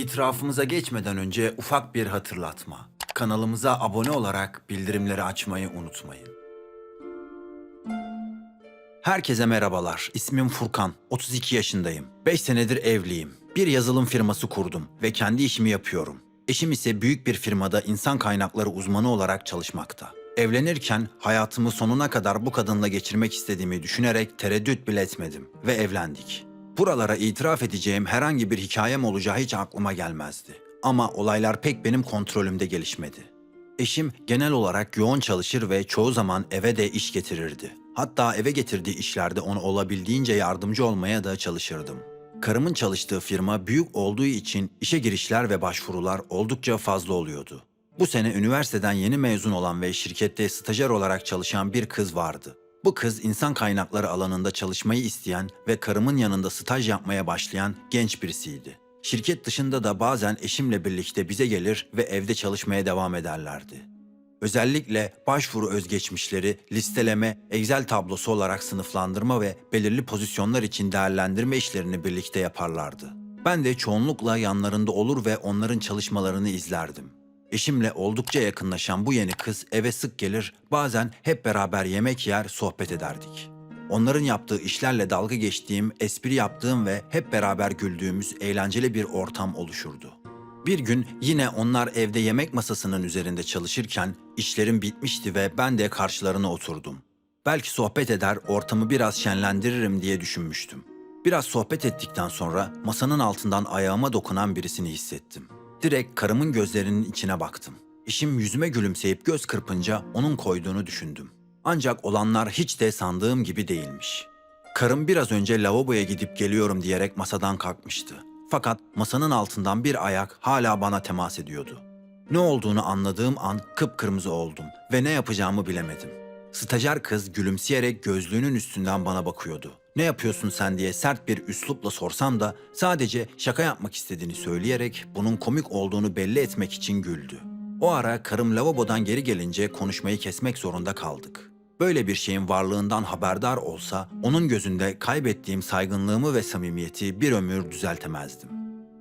İtirafımıza geçmeden önce ufak bir hatırlatma. Kanalımıza abone olarak bildirimleri açmayı unutmayın. Herkese merhabalar. İsmim Furkan. 32 yaşındayım. 5 senedir evliyim. Bir yazılım firması kurdum ve kendi işimi yapıyorum. Eşim ise büyük bir firmada insan kaynakları uzmanı olarak çalışmakta. Evlenirken hayatımı sonuna kadar bu kadınla geçirmek istediğimi düşünerek tereddüt bile etmedim ve evlendik. Buralara itiraf edeceğim herhangi bir hikayem olacağı hiç aklıma gelmezdi. Ama olaylar pek benim kontrolümde gelişmedi. Eşim genel olarak yoğun çalışır ve çoğu zaman eve de iş getirirdi. Hatta eve getirdiği işlerde ona olabildiğince yardımcı olmaya da çalışırdım. Karımın çalıştığı firma büyük olduğu için işe girişler ve başvurular oldukça fazla oluyordu. Bu sene üniversiteden yeni mezun olan ve şirkette stajyer olarak çalışan bir kız vardı. Bu kız insan kaynakları alanında çalışmayı isteyen ve karımın yanında staj yapmaya başlayan genç birisiydi. Şirket dışında da bazen eşimle birlikte bize gelir ve evde çalışmaya devam ederlerdi. Özellikle başvuru özgeçmişleri, listeleme, Excel tablosu olarak sınıflandırma ve belirli pozisyonlar için değerlendirme işlerini birlikte yaparlardı. Ben de çoğunlukla yanlarında olur ve onların çalışmalarını izlerdim. Eşimle oldukça yakınlaşan bu yeni kız eve sık gelir, bazen hep beraber yemek yer, sohbet ederdik. Onların yaptığı işlerle dalga geçtiğim, espri yaptığım ve hep beraber güldüğümüz eğlenceli bir ortam oluşurdu. Bir gün yine onlar evde yemek masasının üzerinde çalışırken işlerim bitmişti ve ben de karşılarına oturdum. Belki sohbet eder, ortamı biraz şenlendiririm diye düşünmüştüm. Biraz sohbet ettikten sonra masanın altından ayağıma dokunan birisini hissettim. Direkt karımın gözlerinin içine baktım. Eşim yüzüme gülümseyip göz kırpınca onun koyduğunu düşündüm. Ancak olanlar hiç de sandığım gibi değilmiş. Karım biraz önce lavaboya gidip geliyorum diyerek masadan kalkmıştı. Fakat masanın altından bir ayak hala bana temas ediyordu. Ne olduğunu anladığım an kıpkırmızı oldum ve ne yapacağımı bilemedim. Stajyer kız gülümseyerek gözlüğünün üstünden bana bakıyordu. Ne yapıyorsun sen diye sert bir üslupla sorsam da sadece şaka yapmak istediğini söyleyerek bunun komik olduğunu belli etmek için güldü. O ara karım lavabodan geri gelince konuşmayı kesmek zorunda kaldık. Böyle bir şeyin varlığından haberdar olsa onun gözünde kaybettiğim saygınlığımı ve samimiyeti bir ömür düzeltemezdim.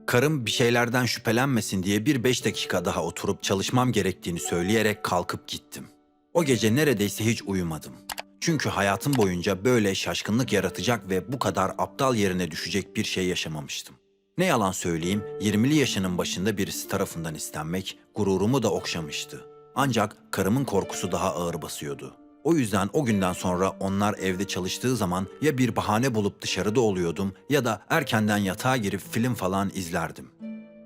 Karım bir şeylerden şüphelenmesin diye bir beş dakika daha oturup çalışmam gerektiğini söyleyerek kalkıp gittim. O gece neredeyse hiç uyumadım. Çünkü hayatım boyunca böyle şaşkınlık yaratacak ve bu kadar aptal yerine düşecek bir şey yaşamamıştım. Ne yalan söyleyeyim, 20'li yaşının başında birisi tarafından istenmek gururumu da okşamıştı. Ancak karımın korkusu daha ağır basıyordu. O yüzden o günden sonra onlar evde çalıştığı zaman ya bir bahane bulup dışarıda oluyordum ya da erkenden yatağa girip film falan izlerdim.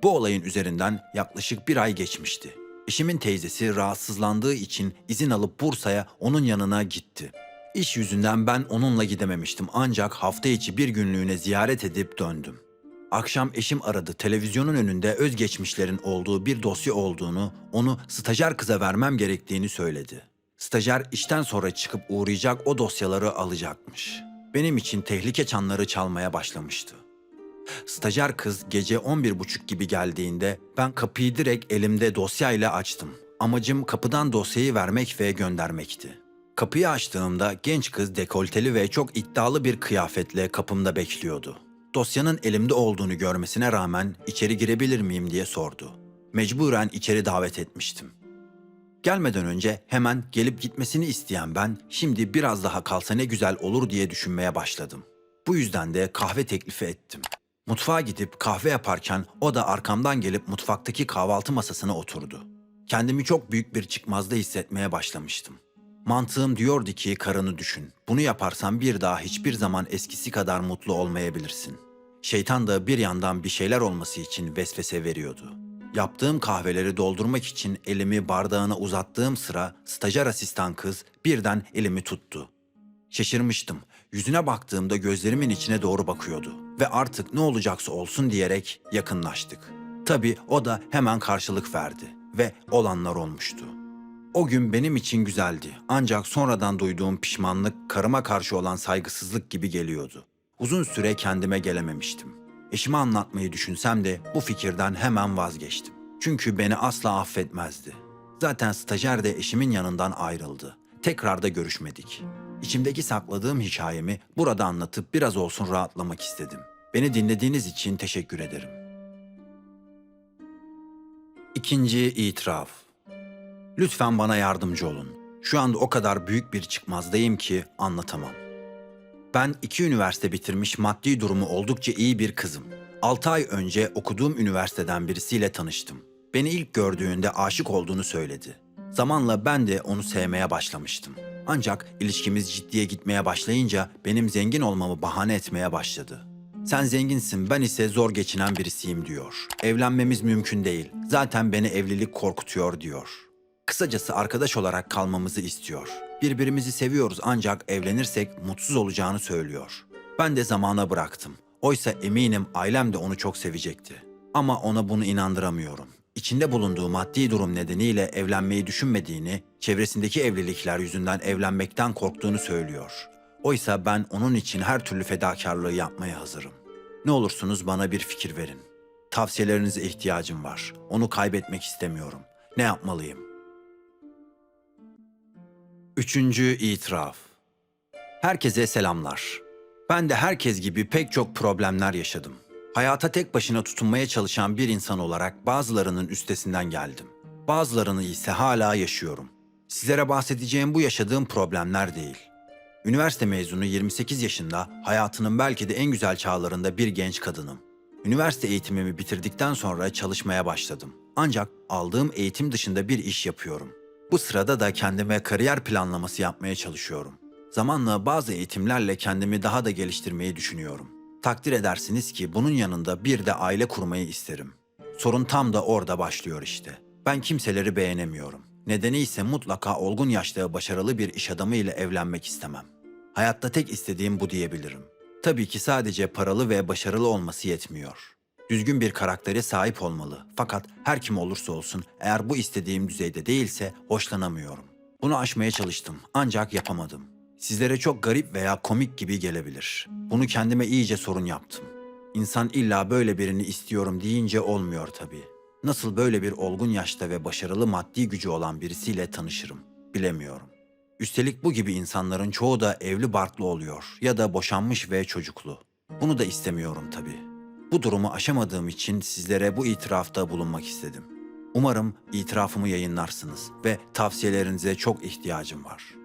Bu olayın üzerinden yaklaşık bir ay geçmişti. Eşimin teyzesi rahatsızlandığı için izin alıp Bursa'ya onun yanına gitti. İş yüzünden ben onunla gidememiştim ancak hafta içi bir günlüğüne ziyaret edip döndüm. Akşam eşim aradı. Televizyonun önünde özgeçmişlerin olduğu bir dosya olduğunu, onu stajyer kıza vermem gerektiğini söyledi. Stajyer işten sonra çıkıp uğrayacak o dosyaları alacakmış. Benim için tehlike çanları çalmaya başlamıştı. Stajyer kız gece 11.30 gibi geldiğinde ben kapıyı direkt elimde dosyayla açtım. Amacım kapıdan dosyayı vermek ve göndermekti. Kapıyı açtığımda genç kız dekolteli ve çok iddialı bir kıyafetle kapımda bekliyordu. Dosyanın elimde olduğunu görmesine rağmen içeri girebilir miyim diye sordu. Mecburen içeri davet etmiştim. Gelmeden önce hemen gelip gitmesini isteyen ben şimdi biraz daha kalsa ne güzel olur diye düşünmeye başladım. Bu yüzden de kahve teklifi ettim. Mutfağa gidip kahve yaparken o da arkamdan gelip mutfaktaki kahvaltı masasına oturdu. Kendimi çok büyük bir çıkmazda hissetmeye başlamıştım. Mantığım diyordu ki karını düşün. Bunu yaparsan bir daha hiçbir zaman eskisi kadar mutlu olmayabilirsin. Şeytan da bir yandan bir şeyler olması için vesvese veriyordu. Yaptığım kahveleri doldurmak için elimi bardağına uzattığım sıra stajyer asistan kız birden elimi tuttu. Şaşırmıştım. Yüzüne baktığımda gözlerimin içine doğru bakıyordu ve artık ne olacaksa olsun diyerek yakınlaştık. Tabii o da hemen karşılık verdi ve olanlar olmuştu. O gün benim için güzeldi ancak sonradan duyduğum pişmanlık karıma karşı olan saygısızlık gibi geliyordu. Uzun süre kendime gelememiştim. Eşime anlatmayı düşünsem de bu fikirden hemen vazgeçtim. Çünkü beni asla affetmezdi. Zaten stajyer de eşimin yanından ayrıldı. Tekrar da görüşmedik. İçimdeki sakladığım hikayemi burada anlatıp biraz olsun rahatlamak istedim. Beni dinlediğiniz için teşekkür ederim. İkinci itiraf. Lütfen bana yardımcı olun. Şu anda o kadar büyük bir çıkmazdayım ki anlatamam. Ben iki üniversite bitirmiş maddi durumu oldukça iyi bir kızım. 6 ay önce okuduğum üniversiteden birisiyle tanıştım. Beni ilk gördüğünde aşık olduğunu söyledi. Zamanla ben de onu sevmeye başlamıştım. Ancak ilişkimiz ciddiye gitmeye başlayınca benim zengin olmamı bahane etmeye başladı. Sen zenginsin, ben ise zor geçinen birisiyim diyor. Evlenmemiz mümkün değil. Zaten beni evlilik korkutuyor diyor. Kısacası arkadaş olarak kalmamızı istiyor. Birbirimizi seviyoruz ancak evlenirsek mutsuz olacağını söylüyor. Ben de zamana bıraktım. Oysa eminim ailem de onu çok sevecekti. Ama ona bunu inandıramıyorum. İçinde bulunduğu maddi durum nedeniyle evlenmeyi düşünmediğini, çevresindeki evlilikler yüzünden evlenmekten korktuğunu söylüyor. Oysa ben onun için her türlü fedakarlığı yapmaya hazırım. Ne olursunuz bana bir fikir verin. Tavsiyelerinize ihtiyacım var. Onu kaybetmek istemiyorum. Ne yapmalıyım? Üçüncü itiraf. Herkese selamlar. Ben de herkes gibi pek çok problemler yaşadım. Hayata tek başına tutunmaya çalışan bir insan olarak bazılarının üstesinden geldim. Bazılarını ise hala yaşıyorum. Sizlere bahsedeceğim bu yaşadığım problemler değil. Üniversite mezunu 28 yaşında hayatının belki de en güzel çağlarında bir genç kadınım. Üniversite eğitimimi bitirdikten sonra çalışmaya başladım. Ancak aldığım eğitim dışında bir iş yapıyorum. Bu sırada da kendime kariyer planlaması yapmaya çalışıyorum. Zamanla bazı eğitimlerle kendimi daha da geliştirmeyi düşünüyorum. Takdir edersiniz ki bunun yanında bir de aile kurmayı isterim. Sorun tam da orada başlıyor işte. Ben kimseleri beğenemiyorum. Nedeni ise mutlaka olgun yaşta başarılı bir iş adamı ile evlenmek istemem. Hayatta tek istediğim bu diyebilirim. Tabii ki sadece paralı ve başarılı olması yetmiyor. Düzgün bir karaktere sahip olmalı. Fakat her kim olursa olsun eğer bu istediğim düzeyde değilse hoşlanamıyorum. Bunu aşmaya çalıştım ancak yapamadım. Sizlere çok garip veya komik gibi gelebilir. Bunu kendime iyice sorun yaptım. İnsan illa böyle birini istiyorum deyince olmuyor tabii. Nasıl böyle bir olgun yaşta ve başarılı maddi gücü olan birisiyle tanışırım bilemiyorum. Üstelik bu gibi insanların çoğu da evli barklı oluyor ya da boşanmış ve çocuklu. Bunu da istemiyorum tabii. Bu durumu aşamadığım için sizlere bu itirafta bulunmak istedim. Umarım itirafımı yayınlarsınız ve tavsiyelerinize çok ihtiyacım var.